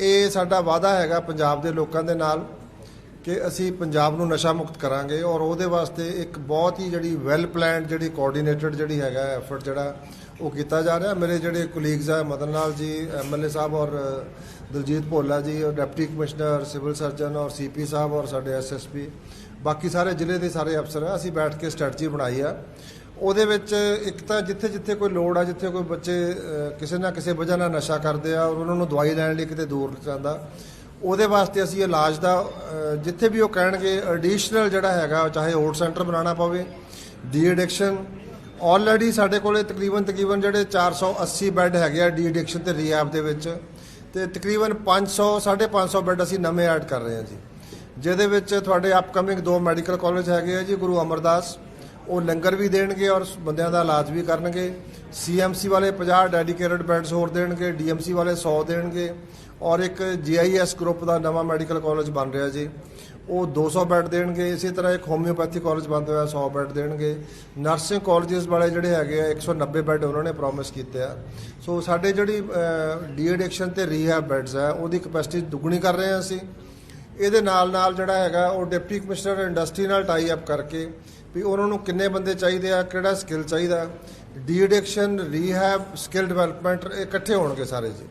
ਇਹ ਸਾਡਾ ਵਾਅਦਾ ਹੈਗਾ ਪੰਜਾਬ ਦੇ ਲੋਕਾਂ ਦੇ ਨਾਲ ਕਿ ਅਸੀਂ ਪੰਜਾਬ ਨੂੰ ਨਸ਼ਾ ਮੁਕਤ ਕਰਾਂਗੇ ਔਰ ਉਹਦੇ ਵਾਸਤੇ ਇੱਕ ਬਹੁਤ ਹੀ ਜਿਹੜੀ ਵੈਲ ਪਲਾਨਡ ਜਿਹੜੀ ਕੋਆਰਡੀਨੇਟਡ ਜਿਹੜੀ ਹੈਗਾ ਐਫਰਟ ਜਿਹੜਾ ਉਹ ਕੀਤਾ ਜਾ ਰਿਹਾ। ਮੇਰੇ ਜਿਹੜੇ ਕੁਲੀਗਸ ਆ ਮਦਨ ਲਾਲ ਜੀ ਐਮਐਲਏ ਸਾਹਿਬ ਔਰ ਦਲਜੀਤ ਭੋਲਾ ਜੀ, ਔਰ ਡਿਪਟੀ ਕਮਿਸ਼ਨਰ, ਸਿਵਲ ਸਰਜਨ ਔਰ ਸੀਪੀ ਸਾਹਿਬ ਔਰ ਸਾਡੇ ਐਸਐਸਪੀ ਬਾਕੀ ਸਾਰੇ ਜ਼ਿਲ੍ਹੇ ਦੇ ਸਾਰੇ ਅਫਸਰ ਆ। ਅਸੀਂ ਬੈਠ ਕੇ ਸਟ੍ਰੈਟਜੀ ਬਣਾਈ ਆ। ਉਹਦੇ ਵਿੱਚ ਇੱਕ ਤਾਂ ਜਿੱਥੇ ਜਿੱਥੇ ਕੋਈ ਲੋੜ ਆ, ਜਿੱਥੇ ਕੋਈ ਬੱਚੇ ਕਿਸੇ ਨਾ ਕਿਸੇ ਵਜ੍ਹਾ ਨਾਲ ਨਸ਼ਾ ਕਰਦੇ ਆ, ਔਰ ਉਹਨਾਂ ਨੂੰ ਦਵਾਈ ਲੈਣ ਲਈ ਕਿਤੇ ਦੂਰ ਜਾਂਦਾ। ਉਹਦੇ ਵਾਸਤੇ ਅਸੀਂ ਇਲਾਜ ਦਾ ਜਿੱਥੇ ਵੀ ਉਹ ਕਹਿਣਗੇ ਐਡੀਸ਼ਨਲ ਜਿਹੜਾ ਹੈਗਾ, ਚਾਹੇ ਓਟ ਸੈਂਟਰ ਬਣਾਉਣਾ ਪਵੇ ਡੀ ਐਡਿਕਸ਼ਨ ਆਲਰੇਡੀ ਸਾਡੇ ਕੋਲੇ ਤਕਰੀਬਨ ਤਕਰੀਬਨ ਜਿਹੜੇ 480 ਬੈੱਡ ਹੈਗੇ ਆ ਡੀ ਐਡਿਕਸ਼ਨ ਤੇ ਰੀਹੈਬ ਦੇ ਵਿੱਚ, ਤੇ ਤਕਰੀਬਨ 500 550 ਬੈੱਡ ਅਸੀਂ ਨਵੇਂ ਐਡ ਕਰ ਰਹੇ ਹਾਂ ਜੀ। ਜਿਹਦੇ ਵਿੱਚ ਤੁਹਾਡੇ ਅਪਕਮਿੰਗ ਦੋ ਮੈਡੀਕਲ ਕਾਲਜ ਹੈਗੇ ਆ ਜੀ, ਗੁਰੂ ਅਮਰਦਾਸ ਉਹ ਲੰਗਰ ਵੀ ਦੇਣਗੇ ਔਰ ਬੰਦਿਆਂ ਦਾ ਇਲਾਜ ਵੀ ਕਰਨਗੇ। ਸੀਐਮਸੀ ਵਾਲੇ 50 ਡੈਡੀਕੇਟਡ ਬੈੱਡਸ ਹੋਰ ਦੇਣਗੇ ਡੀਐਮਸੀ ਵਾਲੇ 100 ਦੇਣਗੇ ਔਰ ਇੱਕ ਜੀਆਈਐਸ ਗਰੁੱਪ ਦਾ ਨਵਾਂ ਮੈਡੀਕਲ ਕਾਲਜ ਬਣ ਰਿਹਾ ਜੀ। ਉਹ 200 ਬੈੱਡ ਦੇਣਗੇ, ਇਸੇ ਤਰ੍ਹਾਂ ਇੱਕ ਹੋਮਿਓਪੈਥੀ ਕਾਲਜ ਬੰਦ ਹੋਇਆ 100 ਬੈੱਡ ਦੇਣਗੇ। ਨਰਸਿੰਗ ਕਾਲਜਸ ਵਾਲੇ ਜਿਹੜੇ ਹੈਗੇ ਆ 190 ਬੈੱਡ ਉਹਨਾਂ ਨੇ ਪ੍ਰੋਮਿਸ ਕੀਤੇ ਆ। ਸੋ ਸਾਡੇ ਜਿਹੜੀ ਡੀ ਐਡਿਕਸ਼ਨ ਤੇ ਰੀਹੈਬ ਬੈੱਡਸ ਹੈ ਉਹਦੀ ਕਪੈਸਿਟੀ ਦੁੱਗਣੀ ਕਰ ਰਹੇ ਹਾਂ ਅਸੀਂ। ਇਹਦੇ ਨਾਲ ਨਾਲ ਜਿਹੜਾ ਹੈਗਾ, ਉਹ ਡਿਪਟੀ ਕਮਿਸ਼ਨਰ ਇੰਡਸਟਰੀ ਨਾਲ ਟਾਈ ਅਪ ਕਰਕੇ ਵੀ ਉਹਨਾਂ ਨੂੰ ਕਿੰਨੇ ਬੰਦੇ ਚਾਹੀਦੇ ਆ, ਕਿਹੜਾ ਸਕਿੱਲ ਚਾਹੀਦਾ। De addiction rehab skill development ਇਕੱਠੇ ਹੋਣਗੇ ਸਾਰੇ ਜੀ।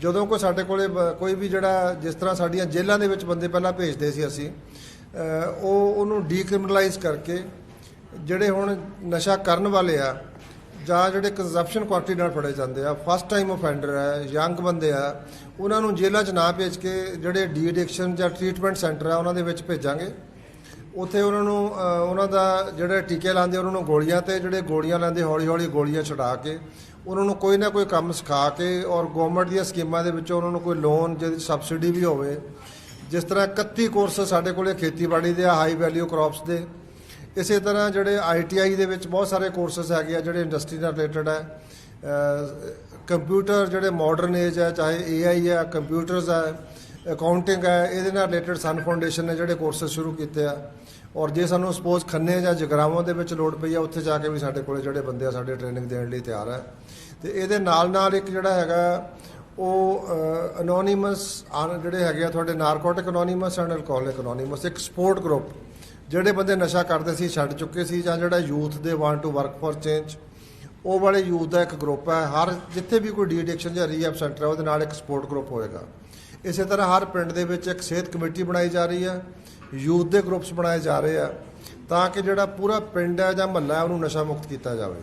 ਜਦੋਂ ਕੋਈ ਸਾਡੇ ਕੋਲੇ ਕੋਈ ਵੀ ਜਿਹੜਾ ਜਿਸ ਤਰ੍ਹਾਂ ਸਾਡੀਆਂ ਜੇਲ੍ਹਾਂ ਦੇ ਵਿੱਚ ਬੰਦੇ ਪਹਿਲਾਂ ਭੇਜਦੇ ਸੀ ਅਸੀਂ ਉਹ ਉਹਨੂੰ ਡੀਕ੍ਰਿਮੀਨਲਾਈਜ਼ ਕਰਕੇ, ਜਿਹੜੇ ਹੁਣ ਨਸ਼ਾ ਕਰਨ ਵਾਲੇ ਆ ਜਾਂ ਜਿਹੜੇ ਕੰਜ਼ੰਪਸ਼ਨ ਕੁਆਂਟੀਟੀ ਨਾਲ ਫੜੇ ਜਾਂਦੇ ਆ ਫਸਟ ਟਾਈਮ ਆਫੈਂਡਰ ਹੈ ਯੰਗ ਬੰਦੇ ਆ, ਉਹਨਾਂ ਨੂੰ ਜੇਲ੍ਹਾਂ 'ਚ ਨਾ ਭੇਜ ਕੇ ਜਿਹੜੇ ਡੀ ਐਡਿਕਸ਼ਨ ਜਾਂ ਟ੍ਰੀਟਮੈਂਟ ਸੈਂਟਰ ਆ, ਉਹਨਾਂ ਦੇ ਵਿੱਚ ਭੇਜਾਂਗੇ। ਉੱਥੇ ਉਹਨਾਂ ਨੂੰ ਉਹਨਾਂ ਦਾ ਜਿਹੜੇ ਟੀਕੇ ਲਾਉਂਦੇ ਉਹਨਾਂ ਨੂੰ ਗੋਲੀਆਂ ਤੇ ਜਿਹੜੇ ਗੋਲੀਆਂ ਲੈਂਦੇ ਹੌਲੀ ਹੌਲੀ ਗੋਲੀਆਂ ਛਡਾ ਕੇ ਉਹਨਾਂ ਨੂੰ ਕੋਈ ਨਾ ਕੋਈ ਕੰਮ ਸਿਖਾ ਕੇ ਔਰ ਗਵਰਨਮੈਂਟ ਦੀਆਂ ਸਕੀਮਾਂ ਦੇ ਵਿੱਚੋਂ ਉਹਨਾਂ ਨੂੰ ਕੋਈ ਲੋਨ ਜਿਹਦੀ ਸਬਸਿਡੀ ਵੀ ਹੋਵੇ। ਜਿਸ ਤਰ੍ਹਾਂ 31 ਕੋਰਸ ਸਾਡੇ ਕੋਲੇ ਖੇਤੀਬਾੜੀ ਦੇ ਆ ਹਾਈ ਵੈਲਿਊ ਕ੍ਰੌਪਸ ਦੇ ਇਸੇ ਤਰ੍ਹਾਂ ਜਿਹੜੇ ਆਈਟੀਆਈ ਦੇ ਵਿੱਚ ਬਹੁਤ ਸਾਰੇ ਕੋਰਸਸ ਹੈਗੇ ਆ, ਜਿਹੜੇ ਇੰਡਸਟਰੀ ਨਾਲ ਰਿਲੇਟਡ ਹੈ। ਕੰਪਿਊਟਰ ਜਿਹੜੇ ਮਾਡਰਨ ਏਜ ਹੈ, ਚਾਹੇ ਏਆਈ ਹੈ ਕੰਪਿਊਟਰਸ ਹੈ ਅਕਾਊਂਟਿੰਗ ਹੈ, ਇਹਦੇ ਨਾਲ ਰਿਲੇਟਡ ਸਨ ਫਾਊਂਡੇਸ਼ਨ ਨੇ ਜਿਹੜੇ ਕੋਰਸਸ ਸ਼ੁਰੂ ਕੀਤੇ ਆ। ਔਰ ਜੇ ਸਾਨੂੰ ਸਪੋਜ਼ ਖੰਨੇ ਜਾਂ ਜਗਰਾਵਾਂ ਦੇ ਵਿੱਚ ਲੋੜ ਪਈ ਆ, ਉੱਥੇ ਜਾ ਕੇ ਵੀ ਸਾਡੇ ਕੋਲੇ ਜਿਹੜੇ ਬੰਦੇ ਆ, ਸਾਡੇ ਟ੍ਰੇਨਿੰਗ ਦੇਣ ਲਈ ਤਿਆਰ ਹੈ। ਤੇ ਇਹਦੇ ਨਾਲ ਨਾਲ ਇੱਕ ਜਿਹੜਾ ਹੈਗਾ, ਉਹ ਅਨੋਨਿਮਸ ਜਿਹੜੇ ਹੈਗੇ ਆ, ਤੁਹਾਡੇ Narcotic Anonymous and Alcoholic Anonymous ਇੱਕ ਸਪੋਰਟ ਗਰੁੱਪ ਜਿਹੜੇ ਬੰਦੇ ਨਸ਼ਾ ਕਰਦੇ ਸੀ, ਛੱਡ ਚੁੱਕੇ ਸੀ ਜਾਂ ਜਿਹੜਾ ਯੂਥ ਦੇ want to work for change ਉਹ ਵਾਲੇ ਯੂਥ ਦਾ ਇੱਕ ਗਰੁੱਪ ਹੈ। ਹਰ ਜਿੱਥੇ ਵੀ ਕੋਈ ਡੀ ਐਡਿਕਸ਼ਨ ਜਾਂ ਰੀਹੈਬ ਸੈਂਟਰ ਹੈ, ਉਹਦੇ ਨਾਲ ਇੱਕ ਸਪੋਰਟ ਗਰੁੱਪ ਹੋਏਗਾ। ਇਸੇ ਤਰ੍ਹਾਂ ਹਰ ਪਿੰਡ ਦੇ ਵਿੱਚ ਇੱਕ ਸਿਹਤ ਕਮੇਟੀ ਬਣਾਈ ਜਾ ਰਹੀ ਹੈ, ਯੂਥ ਦੇ ਗਰੁੱਪਸ ਬਣਾਏ ਜਾ ਰਹੇ ਆ, ਤਾਂ ਕਿ ਜਿਹੜਾ ਪੂਰਾ ਪਿੰਡ ਹੈ ਜਾਂ ਮਹੱਲਾ ਉਹਨੂੰ ਨਸ਼ਾ ਮੁਕਤ ਕੀਤਾ ਜਾਵੇ।